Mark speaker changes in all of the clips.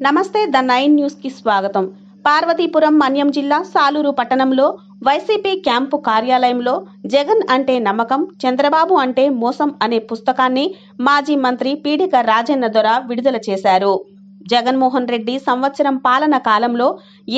Speaker 1: నమస్తే the nine న్యూస్కి స్వాగతం. పార్వతీపురం మన్యం జిల్లా సాలూరు పట్టణంలో వైసీపీ క్యాంపు కార్యాలయంలో జగన్ అంటే నమ్మకం చంద్రబాబు అంటే మోసం అనే పుస్తకాన్ని మాజీ మంత్రి పీడిక రాజన్న దొర విడుదల చేశారు. జగన్మోహన్ రెడ్డి సంవత్సరం పాలన కాలంలో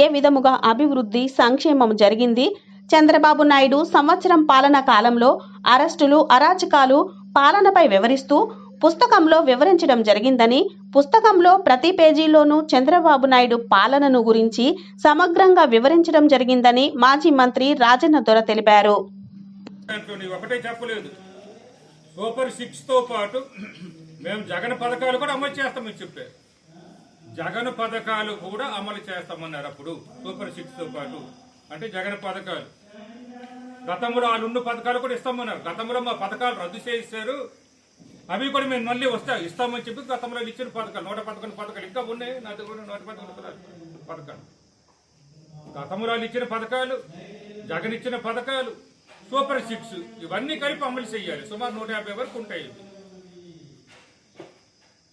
Speaker 1: ఏ విధముగా అభివృద్ధి సంక్షేమం జరిగింది? చంద్రబాబు నాయుడు సంవత్సరం పాలన కాలంలో అరెస్టులు అరాచకాలు పాలనపై వివరిస్తూ పుస్తకంలో వివరించడం జరిగిందని పుస్తకంలో ప్రతి పేజీలోనూ చంద్రబాబు నాయుడు పాలనను గురించి సమగ్రంగా వివరించడం జరిగిందని మాజీ మంత్రి రాజన్న దొర తెలిపారు.
Speaker 2: ఒకటే చెప్పలేదు. సూపర్ సిక్స్తో పాటు మేము జగన్ పథకాలు కూడా అమలు చేస్తామని చెప్పారు. జగన్ పథకాలు కూడా అమలు చేస్తామన్నారు అప్పుడు సూపర్ సిక్స్తో పాటు. అంటే జగన్ పథకాలు. గతంలో వాళ్ళు పథకాలు కూడా ఇస్తామన్నారు. గతంలో మా పథకాలు రద్దు చేశారు. అవి కూడా మేము మళ్ళీ వస్తా ఇస్తామని చెప్పి గతంలో ఇచ్చిన పథకాలు నూట పథకొండు పథకాలు ఇంకా ఉన్నాయి నా దగ్గర కూడా నూట పథకాలు- పథకాలు. గతంలో ఇచ్చిన పథకాలు జగన్ ఇచ్చిన పథకాలు సూపర్ సిక్స్ ఇవన్నీ కలిపి అమలు చేయాలి. సుమారు నూట యాభై వరకు ఉంటాయి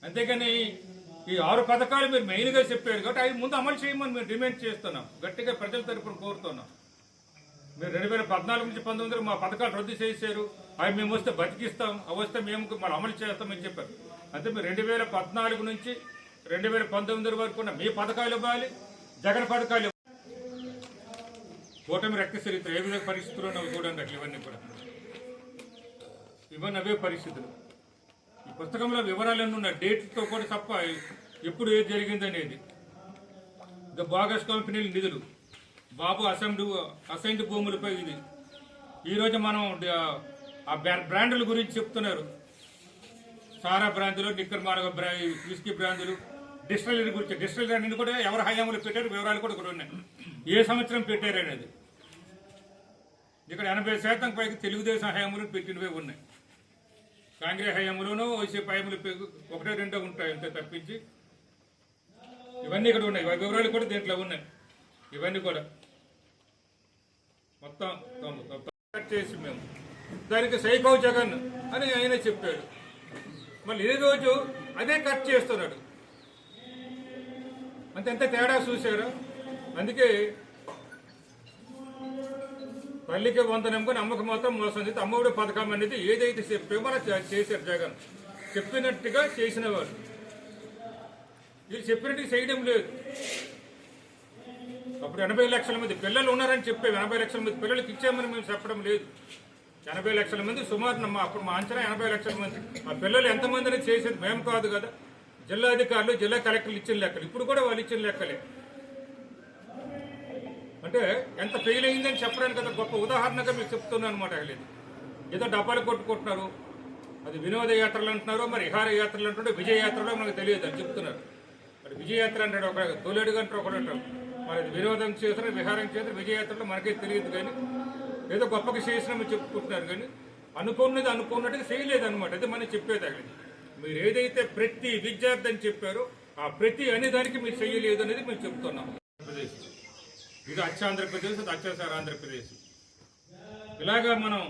Speaker 2: అంతేగాని ఈ ఆరు పథకాలు మీరు మెయిన్గా చెప్పారు కాబట్టి అవి ముందు అమలు చేయమని మేము డిమాండ్ చేస్తున్నాం. గట్టిగా ప్రజల తరపున కోరుతున్నాం. మీరు రెండు వేల పద్నాలుగు నుంచి పంతొమ్మిదిలో మా పథకాలు రద్దు చేశారు అవి మేము వస్తే బతికిస్తాం అవి వస్తే మేము మరి అమలు చేస్తామని చెప్పారు. అంటే మీరు రెండు వేల పద్నాలుగు నుంచి రెండు వేల పంతొమ్మిది వరకు ఉన్న మీ పథకాలు ఇవ్వాలి జగన్ పథకాలు ఇవ్వాలి. కూటమి రక్త చరిత్ర ఏ విధంగా పరిస్థితులు ఉన్నవి చూడండి అట్లా ఇవన్నీ కూడా. ఇవన్నీ అవే పరిస్థితులు. ఈ పుస్తకంలో వివరాలన్నీ ఉన్న డేట్తో కూడా తప్ప ఎప్పుడు ఏది జరిగిందనేది. ద బాగస్ కంపెనీల నిధులు. బాబు అసెంబ్లీ అసైన్డ్ భూములపై ఇది. ఈరోజు మనం ఆ బ్రాండ్ల గురించి చెప్తున్నారు. సారా బ్రాందులు నిక్కర్ మార్గ విస్కీ బ్రాందులు డిస్టలరీ గురించి. డిస్టలరీ అనేది కూడా ఎవరి హయాంలో పెట్టారు వివరాలు కూడా ఇక్కడ ఉన్నాయి. ఏ సంవత్సరం పెట్టారు అనేది. ఇక్కడ ఎనభై శాతం పైకి తెలుగుదేశం హయాంలో పెట్టినవే ఉన్నాయి. కాంగ్రెస్ హయాంలోనూ వైసీపీ హయాంలో ఒకటే ఒకటో రెండో ఉంటాయి అంతే తప్పించి. ఇవన్నీ ఇక్కడ ఉన్నాయి. వివరాలు కూడా దీంట్లో ఉన్నాయి. ఇవన్నీ కూడా. మొత్తం కట్ చేసి మేము. దానికి సైకో జగన్ అని ఆయన చెప్పాడు. మళ్ళీ ఈ రోజు అదే కట్ చేస్తున్నాడు. అంత ఎంత తేడా చూశారు? అందుకే తల్లికి వందనంకు నమ్మకం మాత్రం మోసం చేసి అమ్మఒడి పథకం అనేది ఏదైతే చెప్పామో అలా చేశారు జగన్. చెప్పినట్టుగా చేసిన వాడు వీళ్ళు చెప్పినట్టు చేయడం లేదు. అప్పుడు ఎనభై లక్షల మంది పిల్లలు ఉన్నారని చెప్పే ఎనభై లక్షల మంది పిల్లలకి ఇచ్చామని మేము చెప్పడం లేదు. ఎనభై లక్షల మంది సుమారు మా అప్పుడు మా అంచనా ఎనభై లక్షల మంది. ఆ పిల్లలు ఎంతమందిని చేసేది మేము కాదు కదా. జిల్లా అధికారులు జిల్లా కలెక్టర్లు ఇచ్చిన లెక్కలు. ఇప్పుడు కూడా వాళ్ళు ఇచ్చిన లెక్కలే. అంటే ఎంత ఫెయిల్ అయిందని చెప్పడానికి కదా గొప్ప ఉదాహరణగా మీకు చెప్తున్నాను అనమాట లేదు ఏదో డబ్బాలు కొట్టుకుంటున్నారు. అది వినోద యాత్రలు అంటున్నారు మరి విహార యాత్రలు అంటుంటే విజయ యాత్రలో మనకు తెలియదు అని చెప్తున్నారు. మరి విజయయాత్ర అంటాడు ఒక తొలేడు గంట ఒకడు అంటాడు మరి అది వినోదం చేస్తారు విహారం చేస్తారు విజయయాత్రలో మనకే తెలియదు కానీ ఏదో గొప్పకి చేసినామని చెప్పుకుంటున్నారు కానీ అనుకున్నది అనుకున్నట్టుగా చేయలేదు అనమాట అది మనం చెప్పేది మీరు ఏదైతే ప్రతి విద్యార్థి అని చెప్పారో ఆ ప్రతి అనే దానికి మీరు చేయలేదు అనేది మేము చెప్తున్నాం. ఆంధ్రప్రదేశ్. ఇది అచ్చ ఆంధ్రప్రదేశ్ అది అత్యాచార ఆంధ్రప్రదేశ్. ఇలాగా మనం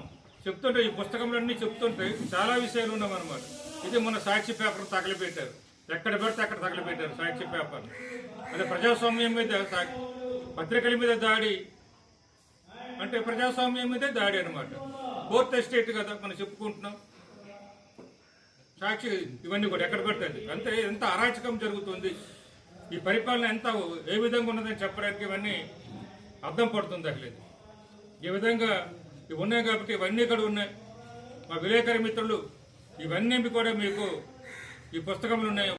Speaker 2: చెప్తుంటే ఈ పుస్తకంలన్నీ చెప్తుంటే చాలా విషయాలు ఉన్నామన్నమాట ఇది మన సాక్షి పేపర్ తగలబెట్టారు. ఎక్కడ పెడితే అక్కడ తగలబెట్టారు సాక్షి పేపర్. అదే ప్రజాస్వామ్యం మీద పత్రికల మీద దాడి. అంటే ప్రజాస్వామ్యం మీదే దాడి అనమాట ఫోర్త్ ఎస్టేట్ కదా మనం చెప్పుకుంటున్నాం. సాక్షి ఇవన్నీ కూడా ఎక్కడ పెట్టాలి అంటే ఎంత అరాచకం జరుగుతుంది. ఈ పరిపాలన ఎంత ఏ విధంగా ఉన్నదని చెప్పడానికి ఇవన్నీ అర్థం పడుతుంది అట్లేదు ఈ విధంగా ఇవి ఉన్నాయి కాబట్టి ఇవన్నీ ఇక్కడ ఉన్నాయి. మా విలేకరి మిత్రులు ఇవన్నీ కూడా మీకు ఈ పుస్తకంలో ఉన్నాయి.